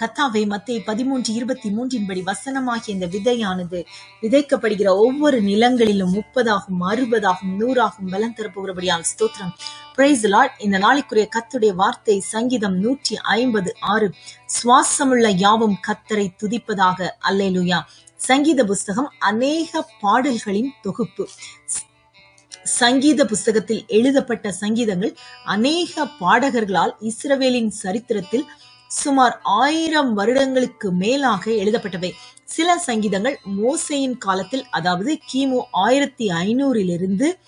கத்தாவே மத்திய பதிமூன்று இருபத்தி மூன்றின்படி வசனமாகிய இந்த விதையானது விதைக்கப்படுகிற ஒவ்வொரு நிலங்களிலும் முப்பதாகும் அறுபதாகும் நூறாகும் பலம் தரப்போகிறபடியால் ஸ்தோத்திரம். பிரைஸ் லார்ட் இந்த நாளைக்குரிய கத்துடைய வார்த்தை சங்கீதம் நூற்றி ஐம்பது ஆறு. சுவாசமுள்ள யாவும் கத்தரை துதிப்பதாக. அல்லேலுயா. சங்கீத புஸ்தகம் அநேக பாடல்களின் தொகுப்பு. சங்கீத புஸ்தகத்தில் எழுதப்பட்ட சங்கீதங்கள் அநேக பாடகர்களால் இஸ்ரவேலின் சரித்திரத்தில் சுமார் ஆயிரம் வருடங்களுக்கு மேலாக எழுதப்பட்டவை. சில சங்கீதங்கள் மோசையின் காலத்தில் அதாவது கிமு ஆயிரத்தி ஐநூறிலிருந்து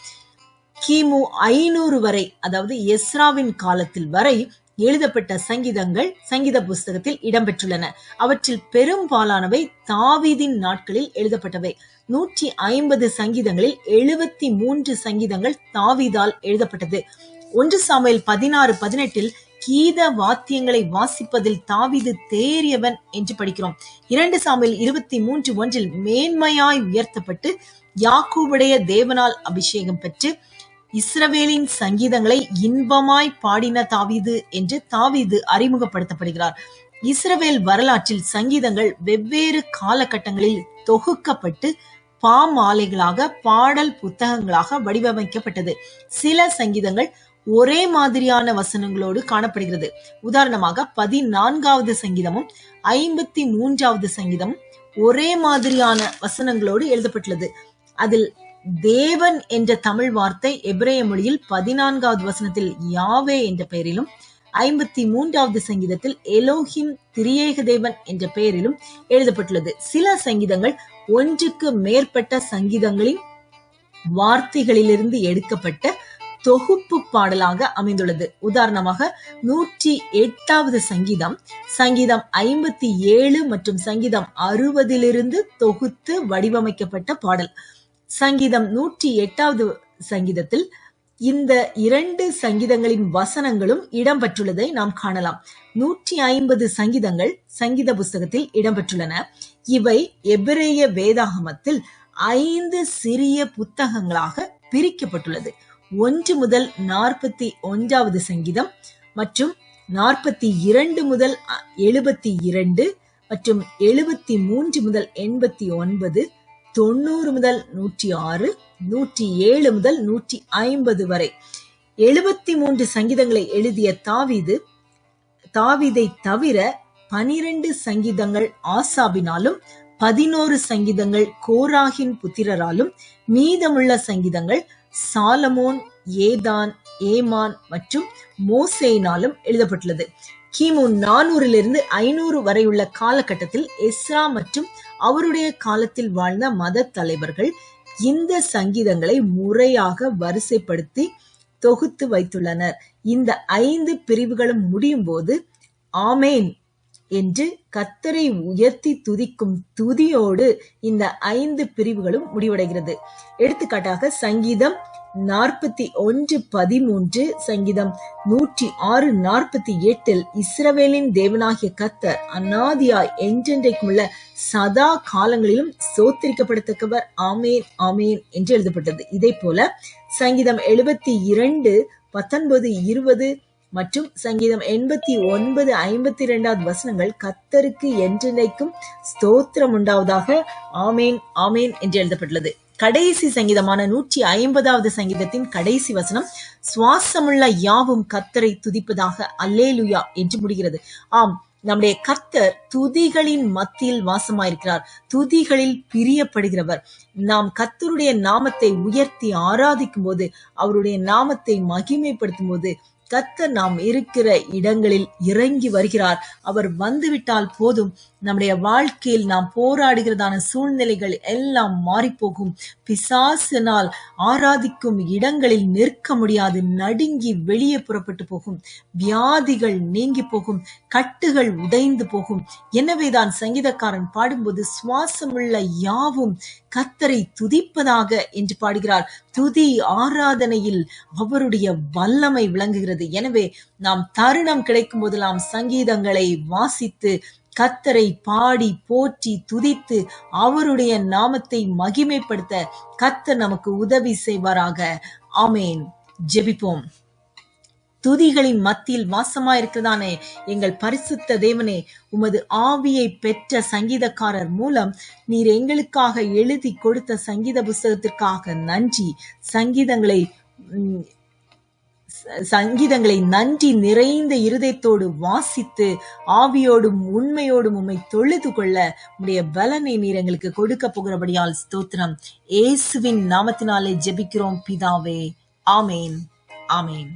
கிமு ஐநூறு வரை அதாவது எஸ்ராவின் காலத்தில் வரை எழுதப்பட்ட சங்கீதங்கள் சங்கீத புஸ்தகத்தில் இடம்பெற்றுள்ளன. அவற்றில் பெரும்பாலானவை தாவீதின் நாட்களில் எழுதப்பட்டவை. நூற்றி ஐம்பது சங்கீதங்களில் எழுபத்தி மூன்று சங்கீதங்கள் தாவீதால் எழுதப்பட்டது. ஒன்று சமையல் பதினாறு பதினெட்டில் கீத வாத்தியங்களை வாசிப்பதில் தாவீது தேறியவன் என்று படிக்கிறோம். இரண்டு சாமியில் இருபத்தி மூன்று ஒன்றில் மேன்மையாய் உயர்த்தப்பட்டு யாக்கூவுடைய தேவனால் அபிஷேகம் பெற்று இஸ்ரவேலின் சங்கீதங்களை இன்பமாய் பாடின தாவிது என்று தாவிது அறிமுகப்படுத்தப்படுகிறார். இஸ்ரவேல் வரலாற்றில் சங்கீதங்கள் வெவ்வேறு காலகட்டங்களில் தொகுக்கப்பட்டு பாமாலைகளாக பாடல் புத்தகங்களாக வடிவமைக்கப்பட்டது. சில சங்கீதங்கள் ஒரே மாதிரியான வசனங்களோடு காணப்படுகிறது. உதாரணமாக பதினான்காவது சங்கீதமும் ஐம்பத்தி மூன்றாவது சங்கீதமும் ஒரே மாதிரியான வசனங்களோடு எழுதப்பட்டுள்ளது. அதில் தேவன் என்ற தமிழ் வார்த்தை எபிரேய மொழியில் பதினான்காவது வசனத்தில் யாவே என்ற பெயரிலும் ஐம்பத்தி மூன்றாவது சங்கீதத்தில் எலோஹிம் திரியேக தேவன் என்ற பெயரிலும் எழுதப்பட்டுள்ளது. சில சங்கீதங்கள் ஒன்றுக்கு மேற்பட்ட சங்கீதங்களின் வார்த்தைகளிலிருந்து எடுக்கப்பட்ட தொகுப்பு பாடலாக அமைந்துள்ளது. உதாரணமாக நூற்றி எட்டாவது சங்கீதம் சங்கீதம் ஐம்பத்தி ஏழு மற்றும் சங்கீதம் அறுபதிலிருந்து தொகுத்து வடிவமைக்கப்பட்ட பாடல். சங்கீதம் நூற்றி எட்டாவது சங்கீதத்தில் இந்த இரண்டு சங்கீதங்களின் வசனங்களும் இடம்பெற்றுள்ளதை நாம் காணலாம். நூற்றி ஐம்பது சங்கீதங்கள் சங்கீத புஸ்தகத்தில் இடம்பெற்றுள்ளன. இவை எபிரேய வேதாகமத்தில் ஐந்து சிறிய புத்தகங்களாக பிரிக்கப்பட்டுள்ளது. ஒன்று முதல் நாற்பத்தி ஒன்றாவது சங்கீதம் மற்றும் நாற்பத்தி இரண்டு முதல் எழுபத்தி இரண்டு மற்றும் எழுபத்தி மூன்று முதல் எண்பத்தி ஒன்பது தொண்ணூறு முதல் நூற்றி ஆறு நூற்றி ஏழு முதல் நூற்றி ஐம்பது வரை. எழுபத்தி மூன்று சங்கீதங்களை எழுதிய தாவிது தாவிதை தவிர பனிரெண்டு சங்கீதங்கள் ஆசாபினாலும் பதினோரு சங்கீதங்கள் கோராகின் புத்திரராலும் மீதமுள்ள சங்கீதங்கள் சாலமோன் ஏதான் ஏமான் மற்றும் மோசேனாலும் எழுதப்பட்டுள்ளது. கிமு நானூறிலிருந்து ஐநூறு வரையுள்ள காலகட்டத்தில் எஸ்ரா மற்றும் அவருடைய காலத்தில் வாழ்ந்த மத தலைவர்கள் இந்த சங்கீதங்களை முறையாக வரிசைப்படுத்தி தொகுத்து வைத்துள்ளனர். இந்த ஐந்து பிரிவுகளும் முடியும் போது ஆமேன். என்று கத்தரை உயர்த்தி துதிக்கும் துதியோடு இந்த ஐந்து பிரிவுகளும் முடிவடைகிறது. எடுத்துக்காட்டாக சங்கீதம் நாற்பத்தி ஒன்று பதிமூன்று சங்கீதம் நூற்றி ஆறு நாற்பத்தி எட்டில் இஸ்ரவேலின் தேவனாகிய கத்தர் அநாதியாய் என்றென்றைக்கும் உள்ள சதா காலங்களிலும் சோத்திரிக்கப்படத்தக்கவர். ஆமேன் ஆமேன் என்று எழுதப்பட்டது. இதே போல சங்கீதம் எழுபத்தி இரண்டு பத்தொன்பது இருபது மற்றும் சங்கீதம் எண்பத்தி ஒன்பது ஐம்பத்தி இரண்டாவது வசனங்கள் கத்தருக்கு என்றென்றைக்கும் ஸ்தோத்திரம் உண்டாவதாக ஆமேன் ஆமேன் என்று எழுதப்பட்டுள்ளது. கடைசி சங்கீதமான நூற்றி ஐம்பதாவது சங்கீதத்தின் கடைசி வசனம் சுவாசமுள்ள யாவும் கத்தரை துதிப்பதாக அல்லேலுயா என்று முடிகிறது. ஆம் நம்முடைய கர்த்தர் துதிகளின் மத்தியில் வாசமாயிருக்கிறார். துதிகளில் பிரியப்படுகிறவர். நாம் கத்தருடைய நாமத்தை உயர்த்தி ஆராதிக்கும் போது அவருடைய நாமத்தை மகிமைப்படுத்தும் போது கத்த நாம் இருக்கிற இடங்களில் இறங்கி வருகிறார். அவர் வந்துவிட்டால் போதும். நம்முடைய வாழ்க்கையில் நாம் போராடுகிறதான சூழ்நிலைகள் எல்லாம் மாறிப்போகும். பிசாசினால் ஆராதிக்கும் இடங்களில் நிற்க முடியாது. நடுங்கி வெளியே புறப்பட்டு போகும். வியாதிகள் நீங்கி போகும். கட்டுகள் உடைந்து போகும். எனவேதான் சங்கீதக்காரன் பாடும்போது சுவாசமுள்ள யாவும் கத்தரை துதிப்பதாக என்று பாடுகிறார். துதி ஆராதனையில் அவருடைய வல்லமை விளங்குகிறது. எனவே நாம் தருணம் கிடைக்கும் போதெல்லாம் சங்கீதங்களை வாசித்து கத்தரை பாடி போற்றி துதித்து அவருடைய நாமத்தை மகிமைப்படுத்த கத்தர் நமக்கு உதவி செய்வாராக. ஆமேன். ஜெபிப்போம். துதிகளின் மத்தியில் வாசமாயிருக்கிறதான எங்கள் பரிசுத்த தேவனே உமது ஆவியை பெற்ற சங்கீதக்காரர் மூலம் நீர் எங்களுக்காக எழுதி கொடுத்த சங்கீத புஸ்தகத்திற்காக நன்றி. சங்கீதங்களை உம், சங்கீதங்களை நன்றி நிறைந்த இருதயத்தோடு வாசித்து ஆவியோடும் உண்மையோடும் உம்மை தொழுது கொள்ள உடைய பலனை நீர் எங்களுக்கு கொடுக்க போகிறபடியால் ஸ்தோத்திரம். இயேசுவின் நாமத்தினாலே ஜெபிக்கிறோம் பிதாவே. ஆமேன். ஆமேன்.